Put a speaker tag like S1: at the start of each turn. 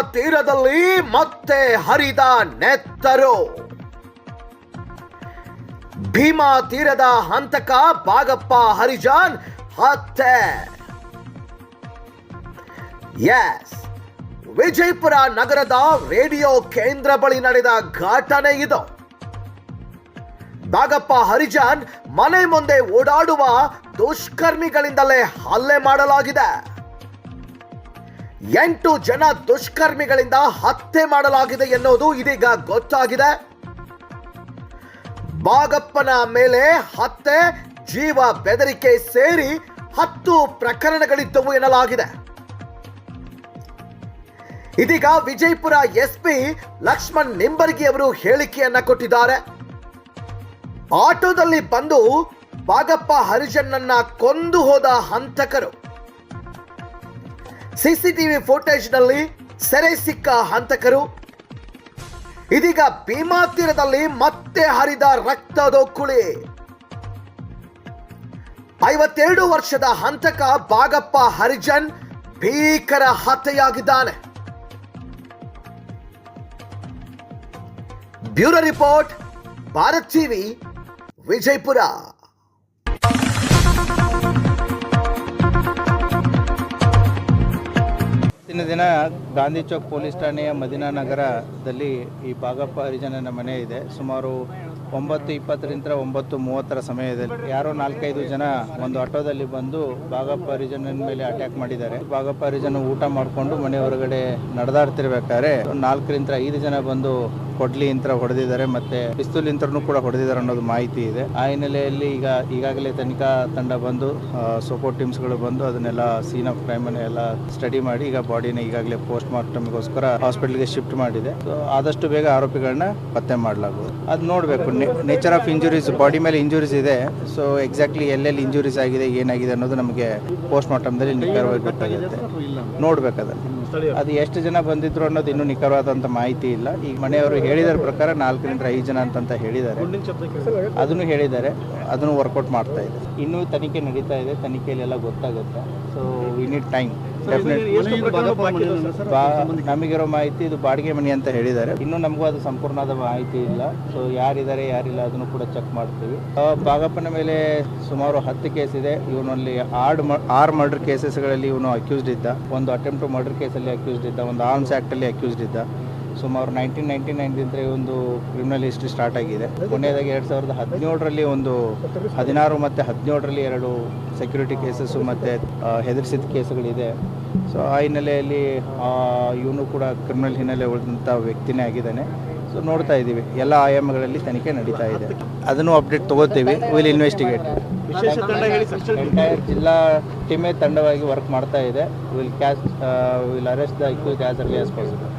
S1: ತೀರದಲ್ಲಿ ಮತ್ತೆ ಹರಿದ ನೆತ್ತರು. ಭೀಮಾ ತೀರದ ಹಂತಕ ಬಾಗಪ್ಪ ಹರಿಜಾನ್ ಹತ್ತೆ. ಎಸ್. ವಿಜಯಪುರ ನಗರದ ರೇಡಿಯೋ ಕೇಂದ್ರ ಬಳಿ ನಡೆದ ಘಟನೆ ಇದು. ಬಾಗಪ್ಪ ಹರಿಜಾನ್ ಮನೆ ಮುಂದೆ ಓಡಾಡುವ ದುಷ್ಕರ್ಮಿಗಳಿಂದಲೇ ಹಲ್ಲೆ ಮಾಡಲಾಗಿದೆ. ಎಂಟು ಜನ ದುಷ್ಕರ್ಮಿಗಳಿಂದ ಹತ್ಯೆ ಮಾಡಲಾಗಿದೆ ಎನ್ನುವುದು ಇದೀಗ ಗೊತ್ತಾಗಿದೆ. ಬಾಗಪ್ಪನ ಮೇಲೆ ಹತ್ಯೆ, ಜೀವ ಬೆದರಿಕೆ ಸೇರಿ ಹತ್ತು ಪ್ರಕರಣಗಳಿದ್ದವು ಎನ್ನಲಾಗಿದೆ. ಇದೀಗ ವಿಜಯಪುರ ಎಸ್ಪಿ ಲಕ್ಷ್ಮಣ್ ನಿಂಬರ್ಗಿ ಅವರು ಹೇಳಿಕೆಯನ್ನ ಕೊಟ್ಟಿದ್ದಾರೆ. ಆಟೋದಲ್ಲಿ ಬಂದು ಬಾಗಪ್ಪ ಹರಿಜನ್ನನ್ನ ಕೊಂದು ಹೋದ ಹಂತಕರು ಸಿಸಿಟಿವಿ ಫೋಟೇಜ್ನಲ್ಲಿ ಸೆರೆ ಸಿಕ್ಕ ಹಂತಕರು. ಇದೀಗ ಭೀಮಾ ತೀರದಲ್ಲಿ ಮತ್ತೆ ಹರಿದ ರಕ್ತದ ಕುಳಿ. ಐವತ್ತೆರಡು ವರ್ಷದ ಹಂತಕ ಬಾಗಪ್ಪ ಹರಿಜನ್ ಭೀಕರ ಹತ್ಯೆಯಾಗಿದ್ದಾನೆ. Bureau report, Bharat TV, Vijayapura.
S2: ಇವತ್ತಿನ ದಿನ ಗಾಂಧಿ ಚೌಕ್ ಪೊಲೀಸ್ ಠಾಣೆಯ ಮದಿನಾ ನಗರದಲ್ಲಿ ಈ ಬಾಗಪ್ಪ ಹರಿಜನನ ಮನೆ ಇದೆ. ಸುಮಾರು ಒಂಬತ್ತು ಇಪ್ಪತ್ತರಿಂದ ಒಂಬತ್ತು ಮೂವತ್ತರ ಸಮಯದಲ್ಲಿ ಯಾರೋ ನಾಲ್ಕೈದು ಜನ ಒಂದು ಆಟೋದಲ್ಲಿ ಬಂದು ಬಾಗಪ್ಪ ಹರಿಜನನ ಮೇಲೆ ಅಟ್ಯಾಕ್ ಮಾಡಿದ್ದಾರೆ. ಬಾಗಪ್ಪ ಹರಿಜನ ಊಟ ಮಾಡಿಕೊಂಡು ಮನೆ ಹೊರಗಡೆ ನಡೆದಾಡ್ತಿರ್ಬೇಕಾದ್ರೆ ನಾಲ್ಕರಿಂದ ಐದು ಜನ ಬಂದು ಕೊಡ್ಲಿ ಯಂತ್ರ ಹೊಡೆದಿದ್ದಾರೆ, ಮತ್ತೆ ಪಿಸ್ತೂಲ್ ಇಂತ್ರನೂ ಕೂಡ ಹೊಡೆದಿದ್ದಾರೆ ಅನ್ನೋದು ಮಾಹಿತಿ ಇದೆ. ಆ ಹಿನ್ನೆಲೆಯಲ್ಲಿ ಈಗ ಈಗಾಗಲೇ ತನಿಖಾ ತಂಡ ಬಂದು ಸೋಪೋ ಟೀಮ್ಸ್ಗಳು ಬಂದು ಅದನ್ನೆಲ್ಲ ಸೀನ್ ಆಫ್ ಕ್ರೈಮ್ ಎಲ್ಲ ಸ್ಟಡಿ ಮಾಡಿ, ಈಗ ಬಾಡಿನ ಈಗಾಗಲೇ ಪೋಸ್ಟ್ ಮಾರ್ಟಮ್ಗೋಸ್ಕರ ಹಾಸ್ಪಿಟಲ್ಗೆ ಶಿಫ್ಟ್ ಮಾಡಿದೆ. ಆದಷ್ಟು ಬೇಗ ಆರೋಪಿಗಳನ್ನ ಪತ್ತೆ ಮಾಡಲಾಗುವುದು ಅದು ನೋಡಬೇಕು. ನೇಚರ್ ಆಫ್ ಇಂಜುರೀಸ್ ಬಾಡಿ ಮೇಲೆ ಇಂಜುರೀಸ್ ಇದೆ. ಸೊ ಎಕ್ಸಾಕ್ಟ್ಲಿ ಎಲ್ಲೆಲ್ಲಿ ಇಂಜುರೀಸ್ ಆಗಿದೆ, ಏನಾಗಿದೆ ಅನ್ನೋದು ನಮಗೆ ಪೋಸ್ಟ್ ಮಾರ್ಟಮ್ದಲ್ಲಿ ನಿಖರವಾಗಿ ಗೊತ್ತಾಗುತ್ತೆ. ನೋಡ್ಬೇಕು ಅದನ್ನು. ಅದು ಎಷ್ಟು ಜನ ಬಂದಿದ್ರು ಅನ್ನೋದು ಇನ್ನೂ ನಿಖರವಾದಂಥ ಮಾಹಿತಿ ಇಲ್ಲ. ಈಗ ಮನೆಯವರು ಹೇಳಿದ ಪ್ರಕಾರ ನಾಲ್ಕರಿಂದ ಐದು ಜನ ಅಂತಂತ ಹೇಳಿದ್ದಾರೆ. ಅದನ್ನು ಹೇಳಿದ್ದಾರೆ. ಅದನ್ನು ವರ್ಕೌಟ್ ಮಾಡ್ತಾ ಇದೆ. ಇನ್ನೂ ತನಿಖೆ ನಡೀತಾ ಇದೆ. ತನಿಖೆಯಲ್ಲೆಲ್ಲ ಗೊತ್ತಾಗುತ್ತೆ. ಸೊ ವಿ ನೀಡ್ ಟೈಮ್ ನಮಗಿರೋ ಮಾಹಿತಿ ಇದು ಬಾಡಿಗೆ ಮನೆ ಅಂತ ಹೇಳಿದ್ದಾರೆ. ಇನ್ನು ನಮಗೂ ಅದು ಸಂಪೂರ್ಣವಾದ ಮಾಹಿತಿ ಇಲ್ಲ. ಸೊ ಯಾರಿದ್ದಾರೆ ಯಾರಿಲ್ಲ ಅದನ್ನು ಕೂಡ ಚೆಕ್ ಮಾಡ್ತೀವಿ. ಬಾಗಪ್ಪನ ಮೇಲೆ ಸುಮಾರು ಹತ್ತು ಕೇಸ್ ಇದೆ. ಇವನಲ್ಲಿ ಆರ್ ಆರ್ ಮರ್ಡರ್ ಕೇಸಸ್ಗಳಲ್ಲಿ ಇವನು ಅಕ್ಯೂಸ್ಡ್ ಇದ್ದ. ಒಂದು ಅಟೆಂಪ್ಟ್ ಮರ್ಡರ್ ಕೇಸಲ್ಲಿ ಅಕ್ಯೂಸ್ಡ್ ಇದ್ದ. ಒಂದು ಆರ್ಮ್ಸ್ ಆ್ಯಕ್ಟಲ್ಲಿ ಅಕ್ಯೂಸ್ಡ್ ಇದ್ದ. ಸುಮಾರು ನೈನ್ಟೀನ್ ನೈನ್ಟಿ ನೈನ್ದಿಂದ ಒಂದು ಕ್ರಿಮಿನಲ್ ಹಿಸ್ಟ್ರಿ ಸ್ಟಾರ್ಟ್ ಆಗಿದೆ. ಕೊನೆಯದಾಗಿ ಎರಡು ಸಾವಿರದ ಹದಿನೇಳರಲ್ಲಿ ಒಂದು ಹದಿನಾರು ಮತ್ತು ಹದಿನೇಳರಲ್ಲಿ ಎರಡು ಸೆಕ್ಯೂರಿಟಿ ಕೇಸಸ್ಸು ಮತ್ತು ಹೆದರಿಸಿದ ಕೇಸುಗಳಿದೆ. ಸೊ ಆ ಹಿನ್ನೆಲೆಯಲ್ಲಿ ಇವನು ಕೂಡ ಕ್ರಿಮಿನಲ್ ಹಿನ್ನೆಲೆ ಉಳಿದಂಥ ವ್ಯಕ್ತಿನೇ ಆಗಿದ್ದಾನೆ. ಸೊ ನೋಡ್ತಾ ಇದ್ದೀವಿ. ಎಲ್ಲ ಆಯಾಮಗಳಲ್ಲಿ ತನಿಖೆ ನಡೀತಾ ಇದೆ. ಅದನ್ನು ಅಪ್ಡೇಟ್ ತಗೋತೀವಿ. ವಿಲ್ ಇನ್ವೆಸ್ಟಿಗೇಟ್ ಎಂಟೈರ್ ಜಿಲ್ಲಾ ಟೀಮೇ ತಂಡವಾಗಿ ವರ್ಕ್ ಮಾಡ್ತಾ ಇದೆ. Will catch will arrest the accuse as early as possible